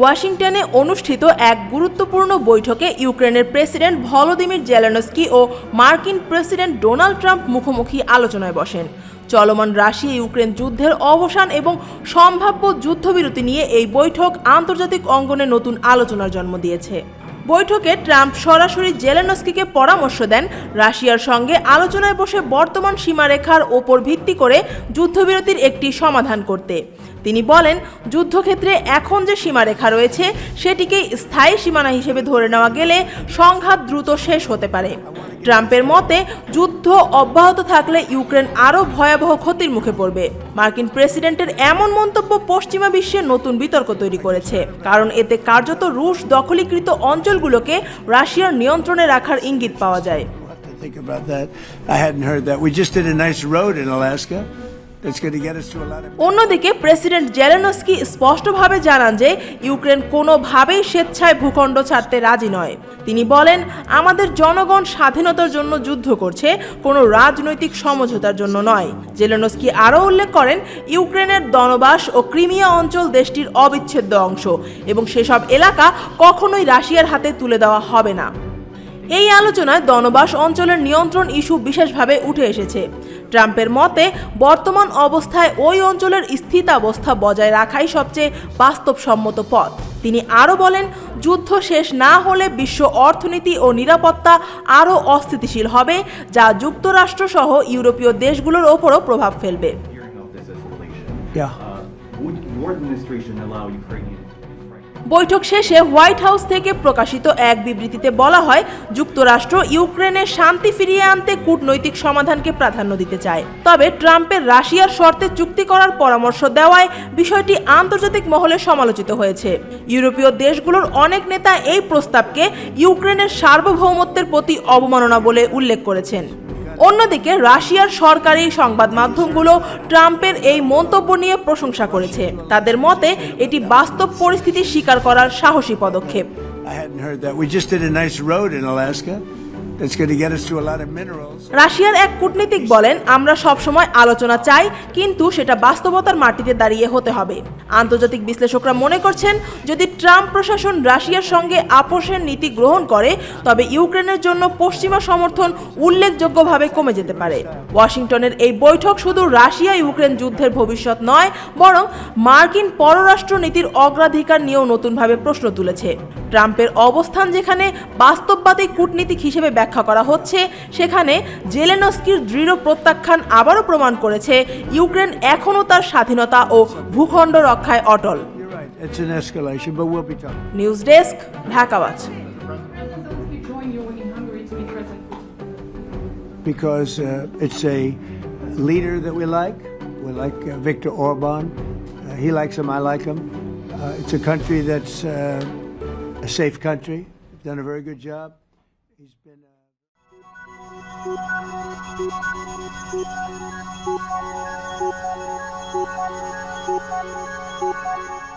ওয়াশিংটনে অনুষ্ঠিত এক গুরুত্বপূর্ণ বৈঠকে ইউক্রেনের প্রেসিডেন্ট ভলোদিমির জেলেনস্কি ও মার্কিন প্রেসিডেন্ট ডোনাল্ড ট্রাম্প মুখোমুখি আলোচনায় বসেন। চলমান রাশিয়া ইউক্রেন যুদ্ধের অবসান এবং সম্ভাব্য যুদ্ধবিরতি নিয়ে এই বৈঠক আন্তর্জাতিক অঙ্গনে নতুন আলোচনার জন্ম দিয়েছে। বৈঠকে ট্রাম্প সরাসরি জেলেনস্কিকে পরামর্শ দেন। রাশিয়ার সঙ্গে আলোচনায় বসে বর্তমান সীমারেখার ওপর ভিত্তি করে যুদ্ধবিরতির একটি সমাধান করতে। তিনি বলেন, যুদ্ধক্ষেত্রে এখন যে সীমারেখা রয়েছে, সেটিকে স্থায়ী সীমানা হিসেবে ধরে নেওয়া গেলে সংঘাত দ্রুত শেষ হতে পারে। ট্রাম্পের মতে, যুদ্ধ অব্যাহত থাকলে ইউক্রেন আরও ভয়াবহ ক্ষতির মুখে পড়বে। মার্কিন প্রেসিডেন্টের এমন মন্তব্য পশ্চিমা বিশ্বে নতুন বিতর্ক তৈরি করেছে। কারণ এতে কার্যত রুশ দখলীকৃত অঞ্চলগুলোকে রাশিয়ার নিয়ন্ত্রণে রাখার ইঙ্গিত পাওয়া যায়. অন্যদিকে প্রেসিডেন্ট জেলেনস্কি স্পষ্টভাবে জানান যে ইউক্রেন কোনোভাবেই স্বেচ্ছায় ভূখণ্ড ছাড়তে রাজি নয়। তিনি বলেন, আমাদের জনগণ স্বাধীনতার জন্য যুদ্ধ করছে, কোনো রাজনৈতিক সমঝোতার জন্য নয়। জেলেনস্কি আরও উল্লেখ করেন, ইউক্রেনের দনবাস ও ক্রিমিয়া অঞ্চল দেশটির অবিচ্ছেদ্য অংশ এবং সেসব এলাকা কখনোই রাশিয়ার হাতে তুলে দেওয়া হবে না। এই আলোচনায় দনবাস অঞ্চলের নিয়ন্ত্রণ ইস্যু বিশেষভাবে উঠে এসেছে ট্রাম্পের মতে বর্তমান অবস্থায় ওই অঞ্চলের স্থিতাবস্থা বজায় রাখাই সবচেয়ে বাস্তবসম্মত পথ তিনি আরও বলেন যুদ্ধ শেষ না হলে বিশ্ব অর্থনীতি ও নিরাপত্তা আরও অস্থিতিশীল হবে যা যুক্তরাষ্ট্র সহ ইউরোপীয় দেশগুলোর ওপরও প্রভাব ফেলবে. Yeah. Uh, would your administration allow বৈঠক শেষে হোয়াইট হাউস থেকে প্রকাশিত এক বিবৃতিতে বলা হয়, যুক্তরাষ্ট্র ইউক্রেনের শান্তি ফিরিয়ে আনতে কূটনৈতিক সমাধানকে প্রাধান্য দিতে চায়। তবে ট্রাম্পের রাশিয়ার শর্তে চুক্তি করার পরামর্শ দেওয়ায় বিষয়টি আন্তর্জাতিক মহলে সমালোচিত হয়েছে। ইউরোপীয় দেশগুলোর অনেক নেতা এই প্রস্তাবকে ইউক্রেনের সার্বভৌমত্বের প্রতি অবমাননা বলে উল্লেখ করেছেন। অন্যদিকে রাশিয়ার সরকারি সংবাদ মাধ্যমগুলো ট্রাম্পের এই মন্তব্য নিয়ে প্রশংসা করেছে তাদের মতে, এটি বাস্তব পরিস্থিতি স্বীকার করার সাহসী পদক্ষেপ I hadn't heard that. We just did a nice road in Alaska. রাশিয়ার এক কূটনীতিক বলেন, আমরা সবসময় আলোচনা চাই, কিন্তু সেটা বাস্তবতার মাটিতে দাঁড়িয়ে হতে হবে। আন্তর্জাতিক বিশ্লেষকরা মনে করছেন, যদি ট্রাম্প প্রশাসন রাশিয়ার সঙ্গে আপোষের নীতি গ্রহণ করে, তবে ইউক্রেনের জন্য পশ্চিমা সমর্থন উল্লেখযোগ্যভাবে কমে যেতে পারে। ওয়াশিংটনের এই বৈঠক শুধু রাশিয়া ইউক্রেন যুদ্ধের ভবিষ্যৎ নয়, বরং মার্কিন পররাষ্ট্র নীতির অগ্রাধিকার নিয়েও নতুনভাবে প্রশ্ন তুলেছে। ট্রাম্পের অবস্থান যেখানে বাস্তববাদী কূটনীতিক হিসেবে ব্যাখ্যা করা হচ্ছে সেখানে জেলেনস্কির দৃঢ় প্রত্যাখ্যান আবারও প্রমাণ করেছে ইউক্রেন এখনও তার স্বাধীনতা ও ভূখণ্ড রক্ষায় অটল নিউজ ডেস্ক ঢাকাওয়াজ Because uh, it's a leader that we like. We like uh, Viktor Orban. Uh, he likes him, I like him. Uh, it's a country that's. Uh a safe country. Done a very good job. He's been. Uh...